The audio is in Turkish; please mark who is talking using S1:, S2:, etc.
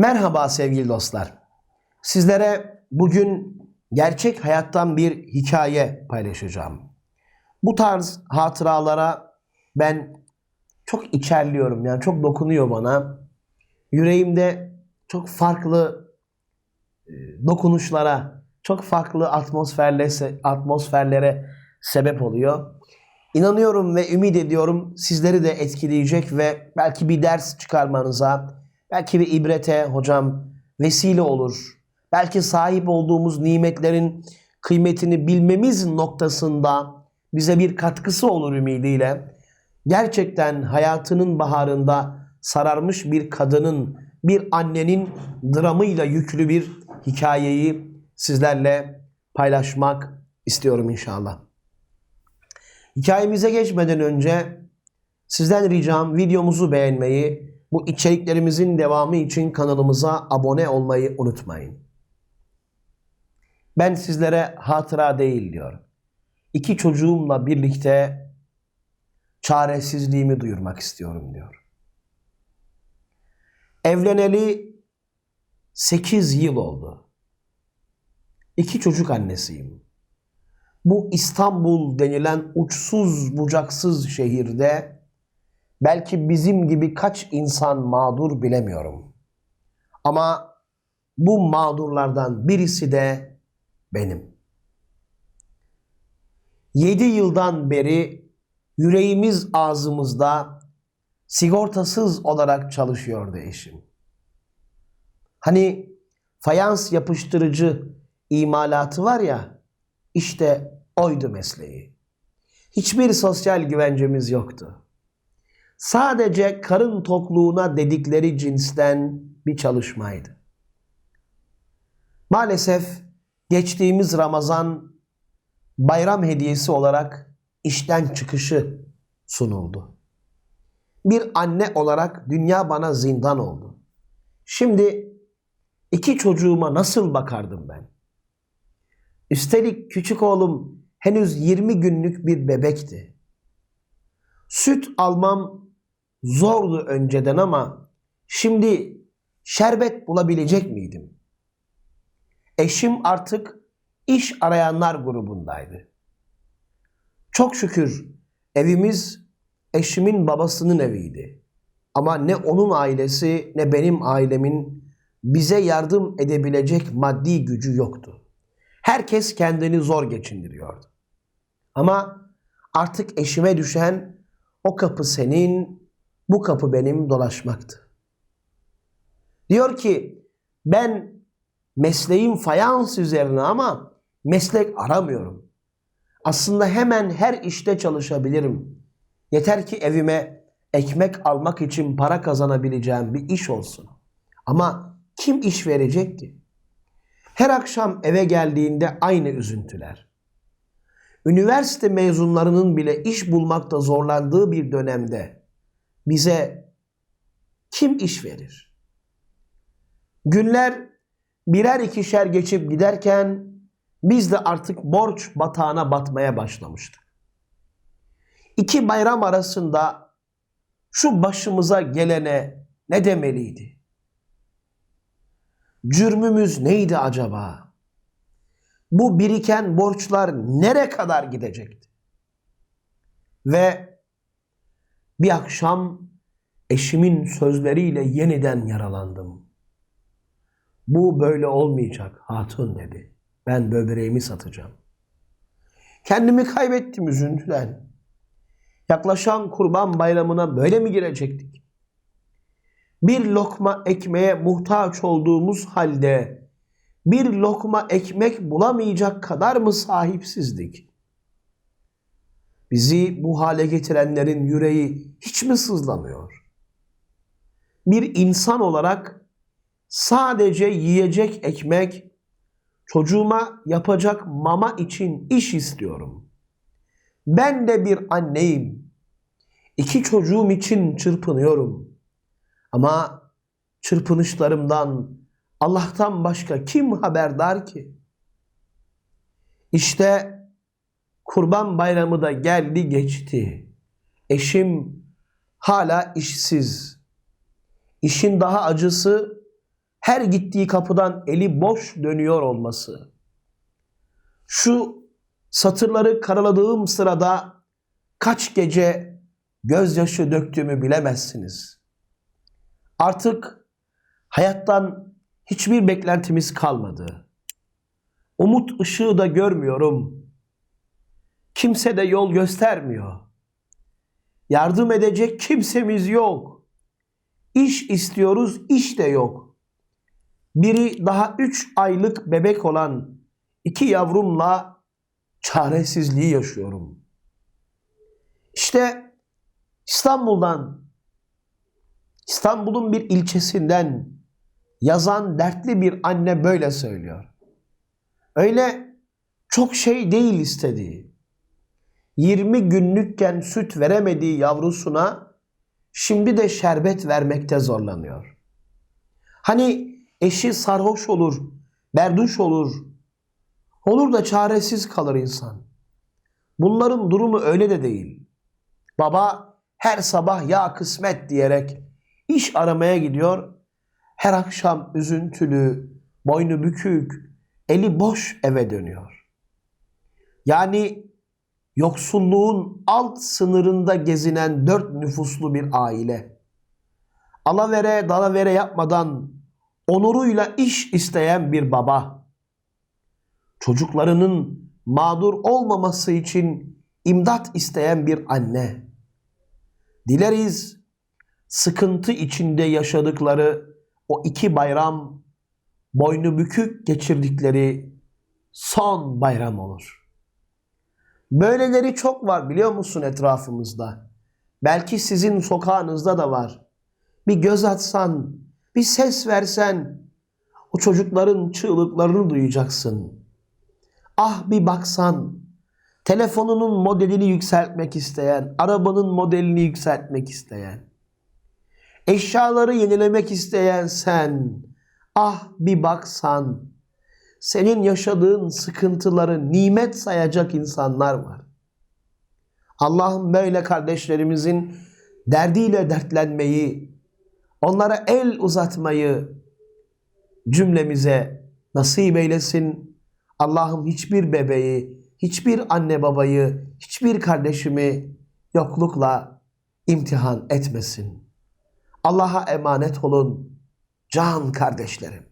S1: Merhaba sevgili dostlar. Sizlere bugün gerçek hayattan bir hikaye paylaşacağım. Bu tarz hatıralara ben çok içerliyorum. Yani çok dokunuyor bana. Yüreğimde çok farklı e, dokunuşlara, çok farklı atmosferlere, atmosferlere sebep oluyor. İnanıyorum ve ümit ediyorum sizleri de etkileyecek ve belki bir ders çıkarmanıza, belki bir ibrete hocam vesile olur. Belki sahip olduğumuz nimetlerin kıymetini bilmemiz noktasında bize bir katkısı olur ümidiyle. Gerçekten hayatının baharında sararmış bir kadının, bir annenin dramıyla yüklü bir hikayeyi sizlerle paylaşmak istiyorum inşallah. Hikayemize geçmeden önce sizden ricam videomuzu beğenmeyi, bu içeriklerimizin devamı için kanalımıza abone olmayı unutmayın. Ben sizlere hatıra değil diyorum. İki çocuğumla birlikte çaresizliğimi duyurmak istiyorum diyor. Evleneli 8 yıl oldu. İki çocuk annesiyim. Bu İstanbul denilen uçsuz bucaksız şehirde belki bizim gibi kaç insan mağdur bilemiyorum. Ama bu mağdurlardan birisi de benim. 7 yıldan beri yüreğimiz ağzımızda sigortasız olarak çalışıyordu eşim. Hani fayans yapıştırıcı imalatı var ya, işte oydu mesleği. Hiçbir sosyal güvencemiz yoktu. Sadece karın tokluğuna dedikleri cinsten bir çalışmaydı. Maalesef geçtiğimiz Ramazan bayram hediyesi olarak işten çıkışı sunuldu. Bir anne olarak dünya bana zindan oldu. Şimdi iki çocuğuma nasıl bakardım ben? Üstelik küçük oğlum henüz 20 günlük bir bebekti. Süt almam zordu önceden ama şimdi şerbet bulabilecek miydim? Eşim artık iş arayanlar grubundaydı. Çok şükür evimiz eşimin babasının eviydi. Ama ne onun ailesi ne benim ailemin bize yardım edebilecek maddi gücü yoktu. Herkes kendini zor geçindiriyordu. Ama artık eşime düşen o kapı senin, bu kapı benim dolaşmaktı. Diyor ki ben mesleğim fayans üzerine ama meslek aramıyorum. Aslında hemen her işte çalışabilirim. Yeter ki evime ekmek almak için para kazanabileceğim bir iş olsun. Ama kim iş verecek ki? Her akşam eve geldiğinde aynı üzüntüler. Üniversite mezunlarının bile iş bulmakta zorlandığı bir dönemde bize kim iş verir? Günler birer ikişer geçip giderken biz de artık borç batağına batmaya başlamıştık. İki bayram arasında şu başımıza gelene ne demeliydi? Cürmümüz neydi acaba? Bu biriken borçlar nere kadar gidecekti? Ve bir akşam eşimin sözleriyle yeniden yaralandım. Bu böyle olmayacak hatun dedi. Ben böbreğimi satacağım. Kendimi kaybettim üzüntüden. Yaklaşan kurban bayramına böyle mi girecektik? Bir lokma ekmeğe muhtaç olduğumuz halde bir lokma ekmek bulamayacak kadar mı sahipsizdik? Bizi bu hale getirenlerin yüreği hiç mi sızlamıyor? Bir insan olarak sadece yiyecek ekmek, çocuğuma yapacak mama için iş istiyorum. Ben de bir anneyim. İki çocuğum için çırpınıyorum. Ama çırpınışlarımdan Allah'tan başka kim haberdar ki? İşte Kurban Bayramı da geldi geçti. Eşim hala işsiz. İşin daha acısı her gittiği kapıdan eli boş dönüyor olması. Şu satırları karaladığım sırada kaç gece gözyaşı döktüğümü bilemezsiniz. Artık hayattan hiçbir beklentimiz kalmadı. Umut ışığı da görmüyorum. Kimse de yol göstermiyor. Yardım edecek kimsemiz yok. İş istiyoruz, iş de yok. Biri daha üç aylık bebek olan iki yavrumla çaresizliği yaşıyorum. İşte İstanbul'dan, İstanbul'un bir ilçesinden yazan dertli bir anne böyle söylüyor. Öyle çok şey değil istediği. 20 günlükken süt veremediği yavrusuna şimdi de şerbet vermekte zorlanıyor. Hani eşi sarhoş olur, berduş olur, olur da çaresiz kalır insan. Bunların durumu öyle de değil. Baba her sabah ya kısmet diyerek iş aramaya gidiyor. Her akşam üzüntülü, boynu bükük, eli boş eve dönüyor. Yani yoksulluğun alt sınırında gezinen dört nüfuslu bir aile. Alavere dalavere yapmadan onuruyla iş isteyen bir baba. Çocuklarının mağdur olmaması için imdat isteyen bir anne. Dileriz sıkıntı içinde yaşadıkları o iki bayram boynu bükük geçirdikleri son bayram olur. Böyleleri çok var biliyor musun etrafımızda? Belki sizin sokağınızda da var. Bir göz atsan, bir ses versen o çocukların çığlıklarını duyacaksın. Ah bir baksan, telefonunun modelini yükseltmek isteyen, arabanın modelini yükseltmek isteyen, eşyaları yenilemek isteyen sen, ah bir baksan, senin yaşadığın sıkıntıları nimet sayacak insanlar var. Allah'ım böyle kardeşlerimizin derdiyle dertlenmeyi, onlara el uzatmayı cümlemize nasip eylesin. Allah'ım hiçbir bebeği, hiçbir anne babayı, hiçbir kardeşimi yoklukla imtihan etmesin. Allah'a emanet olun can kardeşlerim.